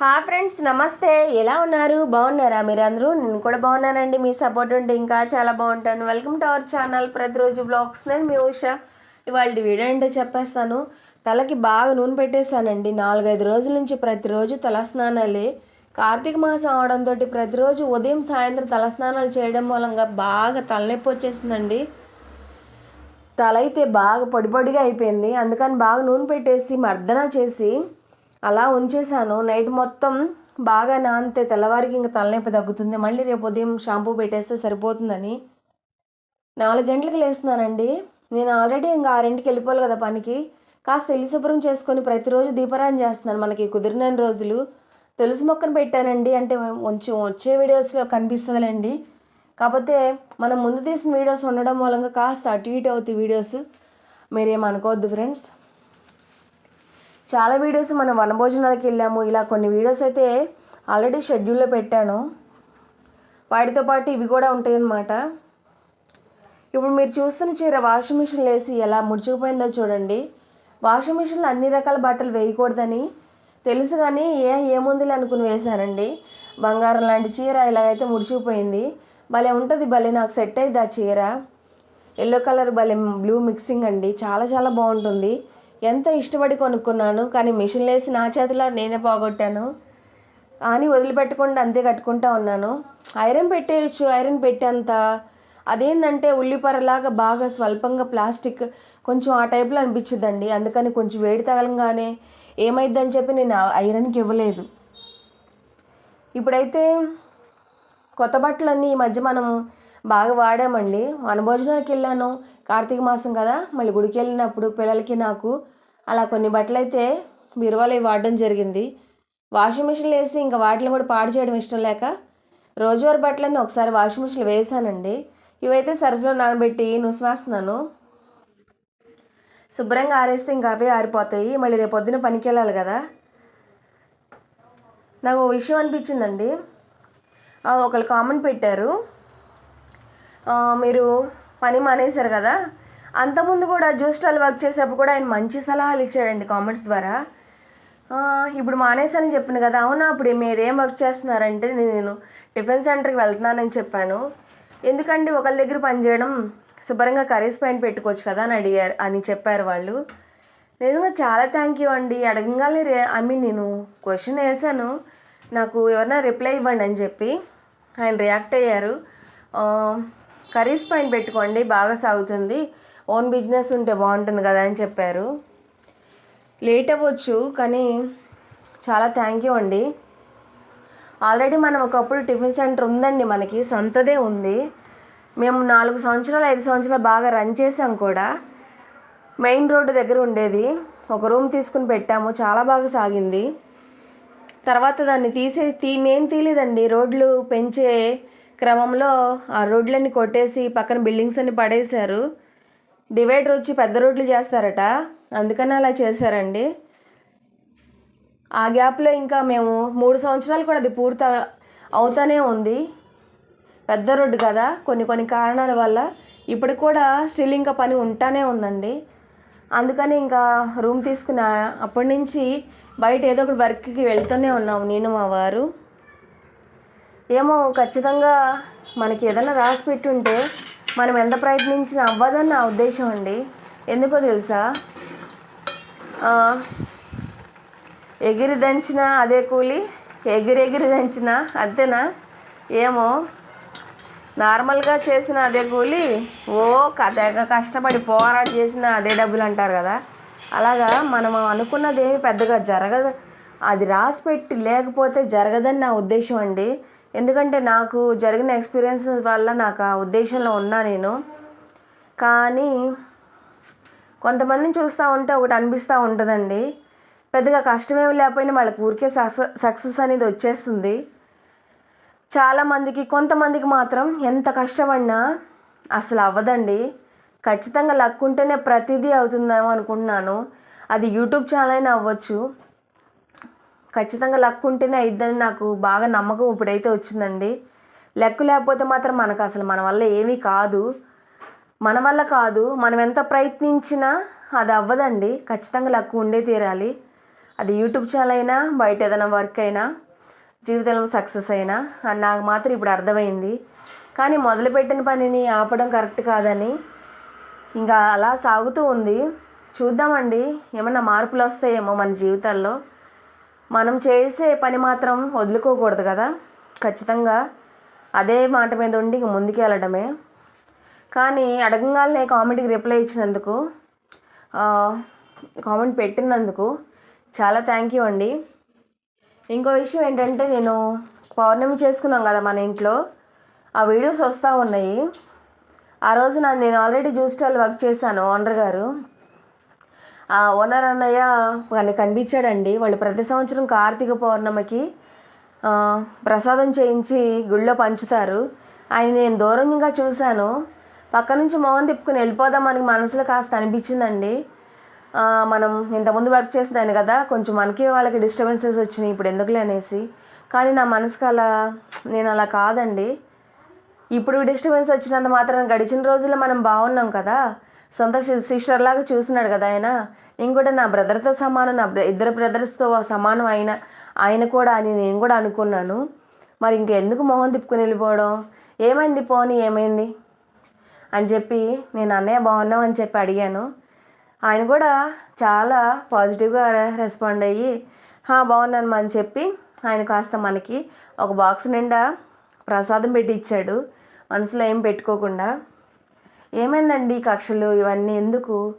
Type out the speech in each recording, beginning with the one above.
హా ఫ్రెండ్స్ నమస్తే. ఎలా ఉన్నారు? బాగున్నారా మీరందరూ? నేను కూడా బాగున్నానండి. మీ సపోర్ట్ ఉంటే ఇంకా చాలా బాగుంటాను. వెల్కమ్ టు అవర్ ఛానల్ ప్రతిరోజు బ్లాగ్స్ నేను మీ ఉష. ఇవాళ వీడియో ఏంటో చెప్పేస్తాను. తలకి బాగా నూనె పెట్టేశానండి. నాలుగైదు రోజుల నుంచి ప్రతిరోజు తలస్నానాలే. కార్తీక మాసం అవడంతో ప్రతిరోజు ఉదయం సాయంత్రం తలస్నానాలు చేయడం మూలంగా బాగా తలనొప్పి వచ్చేసిందండి. తల అయితే బాగా పొడి పొడిగా అయిపోయింది. అందుకని బాగా నూనె పెట్టేసి మర్దన చేసి అలా ఉంచేసాను నైట్ మొత్తం బాగా నానితే తెల్లవారికి ఇంకా తలనొప్పి తగ్గుతుంది. మళ్ళీ రేపు ఉదయం షాంపూ పెట్టేస్తే సరిపోతుందని. నాలుగు గంటలకు లేస్తున్నానండి. నేను ఆల్రెడీ ఇంకా ఆరింటికి వెళ్ళిపోవాలి కదా పనికి. కాస్త ఇల్లు శుభ్రం చేసుకొని ప్రతిరోజు దీపారాయణ చేస్తున్నాను మనకి కుదిరిన రోజులు. తులసి మొక్కను పెట్టానండి. అంటే కొంచెం వచ్చే వీడియోస్లో కనిపిస్తుందిలేండి. కాకపోతే మనం ముందు తీసిన వీడియోస్ ఉండడం మూలంగా కాస్త అటు ఇటు అవుతాయి వీడియోస్. మీరేమనుకోవద్దు ఫ్రెండ్స్. చాలా వీడియోస్ మనం వనభోజనాలకు వెళ్ళాము. ఇలా కొన్ని వీడియోస్ అయితే ఆల్రెడీ షెడ్యూల్లో పెట్టాను. వాటితో పాటు ఇవి కూడా ఉంటాయన్నమాట. ఇప్పుడు మీరు చూస్తున్న చీర వాషింగ్ మిషన్ వేసి ఎలా ముడుచుకుపోయిందో చూడండి. వాషింగ్ మిషన్లో అన్ని రకాల బట్టలు వేయకూడదని తెలుసు కానీ ఏ ఏముందిలే అనుకుని వేశానండి. బంగారం లాంటి చీర ఇలాగైతే ముడిచిపోయింది భలే ఉంటుంది భలే నాకు సెట్ అయింది ఆ చీర. ఎల్లో కలర్ భలే బ్లూ మిక్సింగ్ అండి. చాలా చాలా బాగుంటుంది. ఎంత ఇష్టపడి కొనుక్కున్నాను కానీ మిషన్ లేసి నా చేతిలో నేనే పోగొట్టాను. కానీ వదిలిపెట్టకుండా అంతే కట్టుకుంటా ఉన్నాను. ఐరన్ పెట్టేయచ్చు ఐరన్ పెట్టేంత. అదేంటంటే ఉల్లిపరలాగా బాగా స్వల్పంగా ప్లాస్టిక్ కొంచెం ఆ టైప్లో అనిపించిందండి అందుకని కొంచెం వేడి తగలంగానే ఏమైద్దని చెప్పి నేను ఆ ఐరన్కి ఇవ్వలేదు. ఇప్పుడైతే కొత్త బట్టలన్నీ ఈ మధ్య మనం బాగా వాడామండి. వనభోజనానికి వెళ్ళాను. కార్తీక మాసం కదా మళ్ళీ గుడికి వెళ్ళినప్పుడు పిల్లలకి నాకు అలా కొన్ని బట్టలు అయితే బీరువాలో వాడడం జరిగింది. వాషింగ్ మిషన్లు వేసి ఇంకా వాటిని కూడా పాడు చేయడం ఇష్టం లేక రోజువారి బట్టలన్నీ ఒకసారి వాషింగ్ మిషన్లో వేసానండి. ఇవైతే సర్ఫ్లో నానబెట్టి నుసివేస్తున్నాను శుభ్రంగా ఆరేస్తే ఇంకా అవే ఆరిపోతాయి. మళ్ళీ రేపు పొద్దున పనికి వెళ్ళాలి కదా. నాకు ఓ విషయం అనిపించిందండి. ఒకళ్ళు కామెంట్ పెట్టారు. మీరు పని మానేశారు కదా? అంతకుముందు కూడా జ్యూస్ వర్క్ చేసేటప్పుడు కూడా ఆయన మంచి సలహాలు ఇచ్చాడండి కామెంట్స్ ద్వారా. ఇప్పుడు మానేశానని చెప్పాను కదా అవునా? అప్పుడు మీరేం వర్క్ చేస్తున్నారంటే నేను టిఫిన్ సెంటర్కి వెళ్తున్నానని చెప్పాను. ఎందుకంటే ఒకళ్ళ దగ్గర పనిచేయడం శుభ్రంగా కర్రీస్ పైన పెట్టుకోవచ్చు కదా అని అడిగారు అని చెప్పారు వాళ్ళు. నిజంగా చాలా థ్యాంక్ యూ అండి. అడగంగానే రే ఐ మీన్ నేను క్వశ్చన్ వేసాను నాకు ఎవరైనా రిప్లై ఇవ్వండి అని చెప్పి ఆయన రియాక్ట్ అయ్యారు. కర్రీస్ పాయింట్ పెట్టుకోండి బాగా సాగుతుంది. ఓన్ బిజినెస్ ఉంటే బాగుంటుంది కదా అని చెప్పారు. లేట్ అవ్వచ్చు కానీ చాలా థ్యాంక్ యూ అండి. ఆల్రెడీ మనం ఒకప్పుడు టిఫిన్ సెంటర్ ఉందండి మనకి సొంతదే ఉంది. మేము నాలుగు సంవత్సరాలు ఐదు సంవత్సరాలు బాగా రన్ చేసాం కూడా. మెయిన్ రోడ్డు దగ్గర ఉండేది. ఒక రూమ్ తీసుకుని పెట్టాము చాలా బాగా సాగింది. తర్వాత దాన్ని తీసే తీ మేం తీయలేదండి. రోడ్లు పెంచే క్రమంలో ఆ రోడ్లన్నీ కొట్టేసి పక్కన బిల్డింగ్స్ అన్ని పడేశారు. డివైడర్ వచ్చి పెద్ద రోడ్లు చేస్తారట. అందుకని అలా చేశారండి. ఆ గ్యాప్లో ఇంకా మేము మూడు సంవత్సరాలు కూడా అది పూర్తి అవుతానే ఉంది. పెద్ద రోడ్డు కదా కొన్ని కొన్ని కారణాల వల్ల ఇప్పుడు కూడా స్టిల్ ఇంకా పని ఉంటానే ఉందండి. అందుకని ఇంకా రూమ్ తీసుకున్న అప్పటి నుంచి బయట ఏదో ఒకటి వర్క్కి వెళ్తూనే ఉన్నాము నేను మా వారు. ఏమో ఖచ్చితంగా మనకి ఏదైనా రాసి పెట్టుంటే మనం ఎంత ప్రయత్నించినా అవ్వదని నా ఉద్దేశం అండి. ఎందుకో తెలుసా? ఎగిరి దంచిన అదే కూలి ఎగిరి ఎగిరి దంచిన అంతేనా? ఏమో నార్మల్గా చేసిన అదే కూలి ఓ తెగ కష్టపడి పోరాట చేసిన అదే డబ్బులు అంటారు కదా. అలాగా మనం అనుకున్నది ఏమి పెద్దగా జరగదు. అది రాసి పెట్టి లేకపోతే జరగదని నా ఉద్దేశం అండి. ఎందుకంటే నాకు జరిగిన ఎక్స్పీరియన్స్ వల్ల నాకు ఆ ఉద్దేశంలో ఉన్నా నేను. కానీ కొంతమందిని చూస్తూ ఉంటే ఒకటి అనిపిస్తూ ఉంటుందండి. పెద్దగా కష్టమేమి లేకపోయినా వాళ్ళకి ఊరికే సక్సెస్ సక్సెస్ అనేది వచ్చేస్తుంది. చాలామందికి కొంతమందికి మాత్రం ఎంత కష్టపడినా అసలు అవ్వదండి. ఖచ్చితంగా లక్ ఉంటేనే ప్రతిదీ అవుతుందేమో అనుకుంటున్నాను. అది యూట్యూబ్ ఛానల్ అయినా అవ్వచ్చు. ఖచ్చితంగా లక్ ఉంటేనే అయిద్దని నాకు బాగా నమ్మకం ఇప్పుడైతే వచ్చిందండి. లెక్క లేకపోతే మాత్రం మనకు అసలు మన వల్ల ఏమీ కాదు. మన వల్ల కాదు. మనం ఎంత ప్రయత్నించినా అది అవ్వదండి. ఖచ్చితంగా లక్ ఉండే తీరాలి. అది యూట్యూబ్ ఛానల్ అయినా బయట ఏదైనా వర్క్ అయినా జీవితంలో సక్సెస్ అయినా అని నాకు మాత్రం ఇప్పుడు అర్థమైంది. కానీ మొదలుపెట్టిన పనిని ఆపడం కరెక్ట్ కాదని ఇంకా అలా సాగుతూ ఉంది. చూద్దామండి. ఏమన్నా మార్పులు వస్తాయేమో మన జీవితాల్లో. మనం చేసే పని మాత్రం వదులుకోకూడదు కదా. ఖచ్చితంగా అదే మాట మీద ఉండి ఇంక ముందుకు వెళ్ళడమే. కానీ అడగంగానే కామెంట్కి రిప్లై ఇచ్చినందుకు కామెంట్ పెట్టినందుకు చాలా థ్యాంక్ యూ అండి. ఇంకో విషయం ఏంటంటే నేను పౌర్ణమి చేసుకున్నాం కదా మన ఇంట్లో. ఆ వీడియోస్ వస్తూ ఉన్నాయి. ఆ రోజు నేను ఆల్రెడీ జ్యూస్ స్టాల్ వర్క్ చేశాను ఓనర్ గారు. ఓనర్ అన్నయ్య కానీ కనిపించాడండి. వాళ్ళు ప్రతి సంవత్సరం కార్తీక పౌర్ణమికి ప్రసాదం చేయించి గుళ్ళో పంచుతారు. ఆయన నేను దూరంగా చూశాను. పక్క నుంచి మొహం తిప్పుకుని వెళ్ళిపోదాం మనకి మనసులో కాస్త అనిపించిందండి. మనం ఇంతకుముందు వర్క్ చేసేదాన్ని కదా కొంచెం మనకి వాళ్ళకి డిస్టర్బెన్సెస్ వచ్చినాయి ఇప్పుడు ఎందుకులే అనేసి. కానీ నా మనసుకు అలా నేను అలా కాదండి. ఇప్పుడు డిస్టర్బెన్స్ వచ్చినంత మాత్రం గడిచిన రోజుల్లో మనం బాగున్నాం కదా. సొంత సిస్టర్ లాగా చూసినాడు కదా ఆయన. నేను కూడా నా బ్రదర్తో సమానం నా బ్ర- ఇద్దరు బ్రదర్స్తో సమానం అయిన ఆయన కూడా అని నేను కూడా అనుకున్నాను. మరి ఇంకెందుకు మొహం తిప్పుకుని వెళ్ళిపోవడం? ఏమైంది పోనీ ఏమైంది? అని చెప్పి నేను అన్నయ్య బాగున్నావు అని చెప్పి అడిగాను. ఆయన కూడా చాలా పాజిటివ్గా రెస్పాండ్ అయ్యి బాగున్నాను అని చెప్పి ఆయన కాస్త మనకి ఒక బాక్స్ నిండా ప్రసాదం పెట్టి ఇచ్చాడు. మనసులో ఏం పెట్టుకోకుండా. ఏమైందండి కక్షలు? ఇవన్నీ ఎందుకు?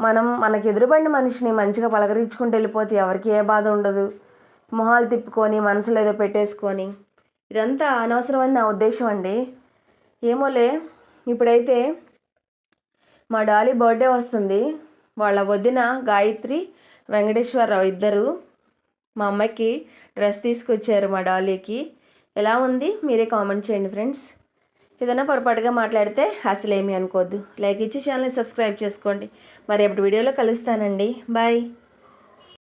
మనం మనకి ఎదురుపడిన మనిషిని మంచిగా పలకరించుకుంటూ వెళ్ళిపోతే ఎవరికి ఏ బాధ ఉండదు. మొహాలు తిప్పుకొని మనసులో ఏదో పెట్టేసుకొని. ఇదంతా అనవసరమని నా ఉద్దేశం అండి. ఏమోలే ఇప్పుడైతే మా డాలీ బర్త్డే వస్తుంది. వాళ్ళ వదిన గాయత్రి వెంకటేశ్వరరావు ఇద్దరు మా అమ్మాయికి డ్రెస్ తీసుకొచ్చారు మా డాలీకి. ఎలా ఉంది? మీరే కామెంట్ చేయండి ఫ్రెండ్స్. ఏదైనా పొరపాటుగా మాట్లాడితే అసలు ఏమీ అనుకోవద్దు లైక్ ఇచ్చి ఛానల్ని సబ్స్క్రైబ్ చేసుకోండి. మరి ఎప్పుడు వీడియోలో కలుస్తానండి. బాయ్.